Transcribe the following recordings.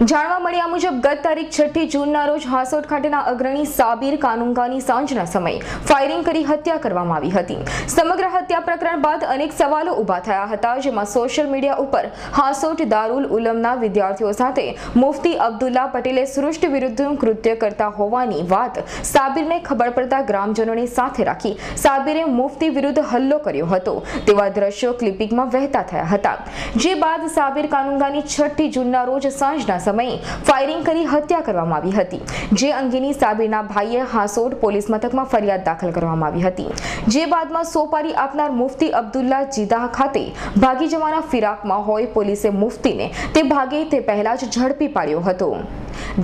જાણવા મળ્યા મુજબ, ગત તારીખ છઠ્ઠી જૂનના રોજ હાસોટ ખાતેના અગ્રણી સાબિર કાનુંગાની સાંજના સમયે ફાયરિંગ કરી હત્યા કરવામાં આવી હતી. સમગ્ર હત્યા પ્રકરણ બાદ અનેક સવાલો ઊભા થયા હતા, જેમાં સોશિયલ મીડિયા ઉપર હાસોટ દારૂલ ઉલમના વિદ્યાર્થીઓ સાથે મુફતી અબ્દુલ્લા પટેલે સૃષ્ટ વિરુદ્ધનું કૃત્ય કરતા હોવાની વાત સાબિરને ખબર પડતા ગ્રામજનોને સાથે રાખી સાબિરે મુફતી વિરુદ્ધ હલ્લો કર્યો હતો. તેવા દ્રશ્યો ક્લિપિંગમાં વહેતા થયા હતા. જે બાદ સાબિર કાનુંગાની છઠ્ઠી જૂનના રોજ સાંજના સમયે ફાયરિંગ કરી હત્યા કરવામાં આવી હતી. જે અંગેની સાબિરના ભાઈએ હાસોડ પોલીસ મથકમાં ફરિયાદ દાખલ કરવામાં આવી હતી. જે બાદમાં સોપારી આપનાર મુફતી અબ્દુલ્લા જીદાહ ખાતે ભાગી જવાના ફિરાકમાં હોય પોલીસે મુફતીને તે ભાગે તે પહેલા જ ઝડપી પાડ્યો હતો.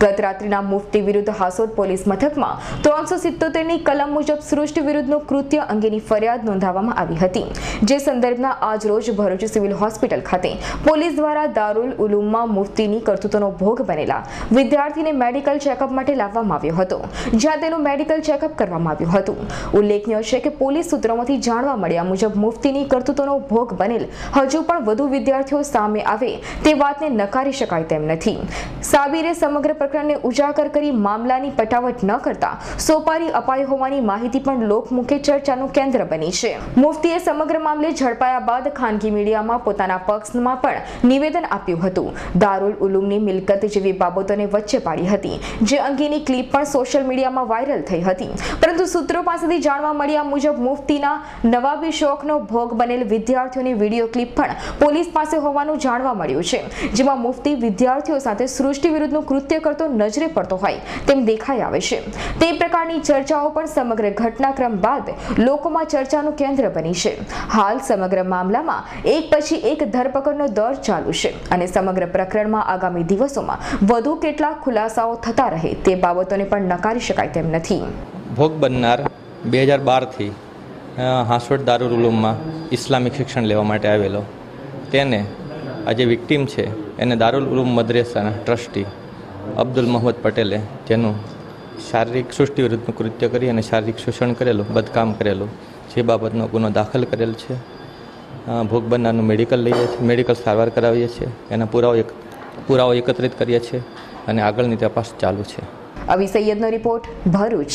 ગત રાત્રિના મુફતી વિરુદ્ધ હાસોદ પોલીસ મથકમાં ત્રણસો સિત્તોતેરની કલમ મુજબ સૃષ્ટિ વિરુદ્ધનું કૃત્ય અંગેની ફરિયાદ નોંધાવવામાં આવી હતી. જે સંદર્ભના આજરોજ ભરૂચ સિવિલ હોસ્પિટલ ખાતે પોલીસ દ્વારા દારૂલ ઉલુમમાં મુફતીની કરતૂતોનો ભોગ બનેલા વિદ્યાર્થીને મેડિકલ ચેકઅપ માટે લાવવામાં આવ્યો હતો. જ્યાં તેનું મેડિકલ ચેકઅપ કરવામાં આવ્યું હતું. ઉલ્લેખનીય છે કે પોલીસ સૂત્રોમાંથી જાણવા મળ્યા મુજબ મુફતીની કરતૂતોનો ભોગ બનેલ હજુ પણ વધુ વિદ્યાર્થીઓ સામે આવે તે વાતને નકારી શકાય તેમ નથી. સાબિરે સમગ્ર પ્રકરણને ઉજાગર કરી મામલાની પટાવટ ન કરતા સોપારી અપાઈ હોવાની માહિતી પણ લોકમુખે ચર્ચાનું કેન્દ્ર બની છે. મુફતીએ સમગ્ર મામલે ઝડપાયા બાદ ખાનગી મીડિયામાં પોતાના પક્ષમાં પણ નિવેદન આપ્યું હતું. દારૂલ ઉલુમની મિલકત જેવી બાબતોને વચ્ચે પાડી હતી, જે અંગેની ક્લિપ પણ સોશિયલ મીડિયામાં વાયરલ થઈ હતી. પરંતુ સૂત્રો પાસેથી જાણવા મળ્યા મુજબ મુફતીના નવાબી શોખનો ભોગ બનેલ વિદ્યાર્થીઓની વીડિયો ક્લિપ પણ પોલીસ પાસે હોવાનું જાણવા મળ્યું છે, જેમાં મુફતી વિદ્યાર્થીઓ સાથે સૃષ્ટિ વિરુદ્ધનું કૃત્ય કરતો નજરે પડતો હોય તેમ દેખાઈ આવે છે. તે પ્રકારની ચર્ચાઓ પણ સમગ્ર ઘટનાક્રમ બાદ લોકોમાં ચર્ચાનું કેન્દ્ર બની છે. હાલ સમગ્ર મામલામાં એક પછી એક ધરપકડનો દોર ચાલુ છે અને સમગ્ર પ્રકરણમાં આગામી દિવસોમાં વધુ કેટલાક ખુલાસાઓ થતા રહે તે બાબતોને પણ નકારી શકાય તેમ નથી. ભોગ બનનાર બે હજાર બારથી હાંસવડ દારૂલ ઉલુમમાં ઇસ્લામિક શિક્ષણ લેવા માટે આવેલો. તેને આ જે વિક્ટીમ છે, એને દારૂલ ઉલુમ મદ્રેસાના ટ્રસ્ટી અબ્દુલ મોહમ્મદ પટેલે જેનું શારીરિક સૃષ્ટિ વિરુદ્ધનું કૃત્ય કરી અને શારીરિક શોષણ કરેલું, બદકામ કરેલું, જે બાબતનો ગુનો દાખલ કરેલ છે. ભોગ બનનારનું મેડિકલ લઈએ છીએ, મેડિકલ સારવાર કરાવીએ છીએ. એના પુરાવો એક, પુરાવો એકત્રિત કરીએ છીએ અને આગળની તપાસ ચાલુ છે. અવી સૈયદનો રિપોર્ટ ભરૂચ.